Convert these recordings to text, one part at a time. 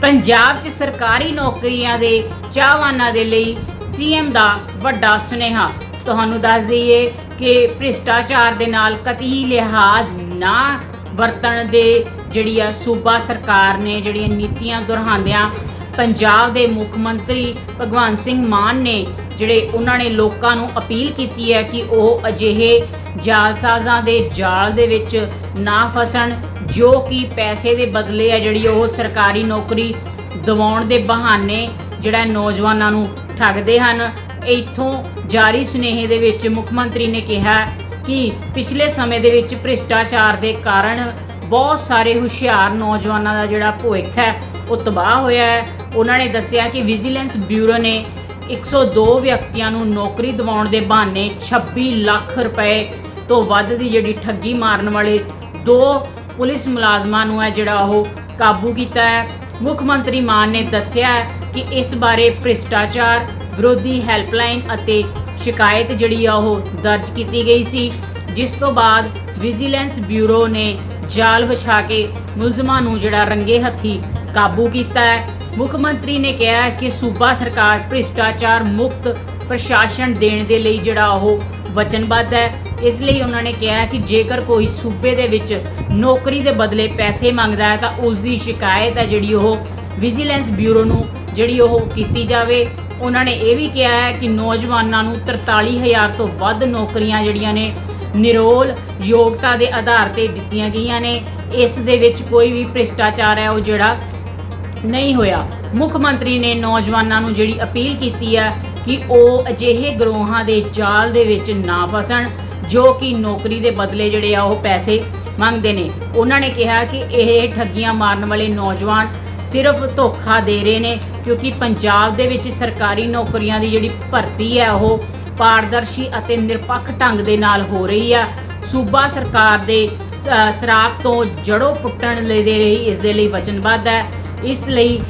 ਪੰਜਾਬ 'ਚ ਸਰਕਾਰੀ ਨੌਕਰੀਆਂ ਦੇ ਚਾਹਵਾਨਾਂ ਦੇ ਲਈ ਸੀਐਮ ਦਾ ਵੱਡਾ ਸੁਨੇਹਾ। ਤੁਹਾਨੂੰ ਦੱਸ ਦਈਏ ਕਿ ਭ੍ਰਿਸ਼ਟਾਚਾਰ ਦੇ ਨਾਲ ਕਤਈ ਲਿਹਾਜ਼ ਨਾ ਵਰਤਣ ਦੇ ਜਿਹੜੀ ਆ ਸੂਬਾ ਸਰਕਾਰ ਨੇ ਜਿਹੜੀਆਂ ਨੀਤੀਆਂ ਦੁਹਰਾਉਂਦਿਆਂ ਪੰਜਾਬ ਦੇ ਮੁੱਖ ਮੰਤਰੀ ਭਗਵੰਤ ਸਿੰਘ ਮਾਨ ਨੇ ਜਿਹੜੇ ਉਹਨਾਂ ਨੇ ਲੋਕਾਂ ਨੂੰ ਅਪੀਲ ਕੀਤੀ ਹੈ ਕਿ ਉਹ ਅਜਿਹੇ ਜਾਲਸਾਜ਼ਾਂ ਦੇ ਜਾਲ ਦੇ ਵਿੱਚ ਨਾ ਫਸਣ ਜੋ ਕਿ ਪੈਸੇ ਦੇ ਬਦਲੇ ਆ ਜਿਹੜੀ ਉਹ ਸਰਕਾਰੀ ਨੌਕਰੀ ਦਿਵਾਉਣ ਦੇ ਬਹਾਨੇ ਜਿਹੜਾ ਨੌਜਵਾਨਾਂ ਨੂੰ ਠੱਗਦੇ ਹਨ। ਇੱਥੋਂ ਜਾਰੀ ਸੁਨੇਹੇ ਦੇ ਵਿੱਚ ਮੁੱਖ ਮੰਤਰੀ ਨੇ ਕਿਹਾ ਕਿ ਪਿਛਲੇ ਸਮੇਂ ਦੇ ਵਿੱਚ ਭ੍ਰਿਸ਼ਟਾਚਾਰ ਦੇ ਕਾਰਨ ਬਹੁਤ ਸਾਰੇ ਹੁਸ਼ਿਆਰ ਨੌਜਵਾਨਾਂ ਦਾ ਜਿਹੜਾ ਭਵਿੱਖ ਹੈ, ਉਹ ਤਬਾਹ ਹੋਇਆ ਹੈ। ਉਹਨਾਂ ਨੇ ਦੱਸਿਆ ਕਿ ਵਿਜੀਲੈਂਸ ਬਿਊਰੋ ਨੇ 102 ਵਿਅਕਤੀਆਂ ਨੂੰ ਨੌਕਰੀ ਦਿਵਾਉਣ ਦੇ ਬਹਾਨੇ 26 ਲੱਖ ਰੁਪਏ ਤੋਂ ਵੱਧ ਦੀ ਜਿਹੜੀ ਠੱਗੀ ਮਾਰਨ ਵਾਲੇ ਦੋ ਪੁਲਿਸ ਮੁਲਾਜ਼ਮਾਂ ਨੂੰ ਹੈ ਜਿਹੜਾ ਉਹ ਕਾਬੂ ਕੀਤਾ ਹੈ। ਮੁੱਖ ਮੰਤਰੀ ਮਾਨ ਨੇ ਦੱਸਿਆ ਹੈ ਕਿ ਇਸ ਬਾਰੇ ਭ੍ਰਿਸ਼ਟਾਚਾਰ, ਵਿਰੋਧੀ ਹੈਲਪਲਾਈਨ ਅਤੇ ਸ਼ਿਕਾਇਤ ਜਿਹੜੀ ਆ ਉਹ ਦਰਜ ਕੀਤੀ ਗਈ ਸੀ, ਜਿਸ ਤੋਂ ਬਾਅਦ ਵਿਜੀਲੈਂਸ ਬਿਊਰੋ ਨੇ ਜਾਲ ਵਿਛਾ ਕੇ ਮੁਲਜ਼ਮਾਂ ਨੂੰ ਜਿਹੜਾ ਰੰਗੇ ਹੱਥੀ ਕਾਬੂ ਕੀਤਾ ਹੈ। ਮੁੱਖ ਮੰਤਰੀ ਨੇ ਕਿਹਾ ਕਿ ਸੂਬਾ ਸਰਕਾਰ ਭ੍ਰਿਸ਼ਟਾਚਾਰ ਮੁਕਤ ਪ੍ਰਸ਼ਾਸਨ ਦੇਣ ਦੇ ਲਈ ਜਿਹੜਾ ਉਹ ਵਚਨਬੱਧ ਹੈ। ਇਸ ਲਈ ਉਹਨਾਂ ਨੇ ਕਿਹਾ ਕਿ ਜੇਕਰ ਕੋਈ ਸੂਬੇ ਦੇ ਵਿੱਚ ਨੌਕਰੀ ਦੇ ਬਦਲੇ ਪੈਸੇ ਮੰਗਦਾ ਹੈ ਤਾਂ ਉਸ ਦੀ ਸ਼ਿਕਾਇਤ ਹੈ ਜਿਹੜੀ ਉਹ ਵਿਜੀਲੈਂਸ ਬਿਊਰੋ ਨੂੰ ਜਿਹੜੀ ਉਹ ਕੀਤੀ ਜਾਵੇ। ਉਹਨਾਂ ਨੇ ਇਹ ਵੀ ਕਿਹਾ ਹੈ ਕਿ ਨੌਜਵਾਨਾਂ ਨੂੰ 43000 ਤੋਂ ਵੱਧ ਨੌਕਰੀਆਂ ਜਿਹੜੀਆਂ ਨੇ ਨਿਰੋਲ ਯੋਗਤਾ ਦੇ ਆਧਾਰ ਤੇ ਦਿੱਤੀਆਂ ਗਈਆਂ ਨੇ। ਇਸ ਦੇ ਵਿੱਚ ਕੋਈ ਵੀ ਭ੍ਰਿਸ਼ਟਾਚਾਰ ਹੈ ਉਹ ਜਿਹੜਾ ਨਹੀਂ ਹੋਇਆ। ਮੁੱਖ ਮੰਤਰੀ ਨੇ ਨੌਜਵਾਨਾਂ ਨੂੰ ਜਿਹੜੀ ਅਪੀਲ ਕੀਤੀ ਹੈ ਕਿ ਉਹ ਅਜਿਹੇ ਗਰੋਹਾਂ ਦੇ ਜਾਲ ਦੇ ਵਿੱਚ ਨਾ ਫਸਣ, ਜੋ ਕਿ ਨੌਕਰੀ ਦੇ ਬਦਲੇ ਜਿਹੜੇ ਆ ਉਹ ਪੈਸੇ ਮੰਗਦੇ ਨੇ। ਉਹਨਾਂ ਨੇ ਕਿਹਾ ਕਿ ਇਹ ਠੱਗੀਆਂ ਮਾਰਨ ਵਾਲੇ ਨੌਜਵਾਨ ਸਿਰਫ ਧੋਖਾ ਦੇ ਰਹੇ ਨੇ, ਕਿਉਂਕਿ ਪੰਜਾਬ ਦੇ ਵਿੱਚ ਸਰਕਾਰੀ ਨੌਕਰੀਆਂ ਦੀ ਜਿਹੜੀ ਭਰਤੀ ਹੈ, ਉਹ ਪਾਰਦਰਸ਼ੀ ਅਤੇ ਨਿਰਪੱਖ ਢੰਗ ਦੇ ਨਾਲ ਹੋ ਰਹੀ ਆ। ਸੂਬਾ ਸਰਕਾਰ ਦੇ ਸਰਾਪ ਤੋਂ ਜੜੋਂ ਪੁੱਟਣ ਲਈ ਦੇ ਲਈ ਇਸ ਦੇ ਲਈ ਵਚਨਬੱਧ ਹੈ। ਇਸ ਲਈ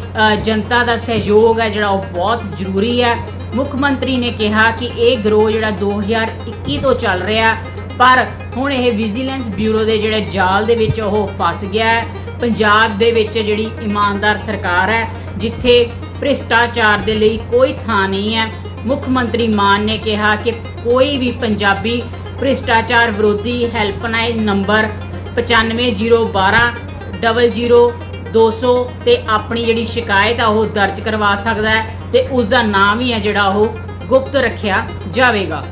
ਜਨਤਾ ਦਾ ਸਹਿਯੋਗ ਹੈ ਜਿਹੜਾ ਉਹ ਬਹੁਤ ਜ਼ਰੂਰੀ ਹੈ। ਮੁੱਖ ਮੰਤਰੀ ਨੇ ਕਿਹਾ ਕਿ ਇਹ ਗਰੋਹ ਜਿਹੜਾ 2021 ਤੋਂ ਚੱਲ ਰਿਹਾ, ਪਰ ਹੁਣ ਇਹ ਵਿਜੀਲੈਂਸ ਬਿਊਰੋ ਦੇ ਜਿਹੜੇ ਜਾਲ ਦੇ ਵਿੱਚ ਉਹ ਫਸ ਗਿਆ ਹੈ। ਪੰਜਾਬ ਦੇ ਵਿੱਚ ਜਿਹੜੀ ਇਮਾਨਦਾਰ ਸਰਕਾਰ ਹੈ, ਜਿੱਥੇ ਭ੍ਰਿਸ਼ਟਾਚਾਰ ਦੇ ਲਈ ਕੋਈ ਥਾਂ ਨਹੀਂ ਹੈ, ਮੁੱਖ ਮੰਤਰੀ ਮਾਨ ਨੇ ਕਿਹਾ ਕਿ ਕੋਈ ਵੀ ਪੰਜਾਬੀ ਭ੍ਰਿਸ਼ਟਾਚਾਰ ਵਿਰੋਧੀ ਹੈਲਪਲਾਈਨ ਨੰਬਰ 95012 00200 ਤੇ ਆਪਣੀ ਜਿਹੜੀ ਸ਼ਿਕਾਇਤ ਆ, ਉਹ ਦਰਜ ਕਰਵਾ ਸਕਦਾ ਹੈ ਤੇ ਉਸ ਦਾ ਨਾਮ ਹੀ ਹੈ ਜਿਹੜਾ ਉਹ ਗੁਪਤ ਰੱਖਿਆ ਜਾਵੇਗਾ।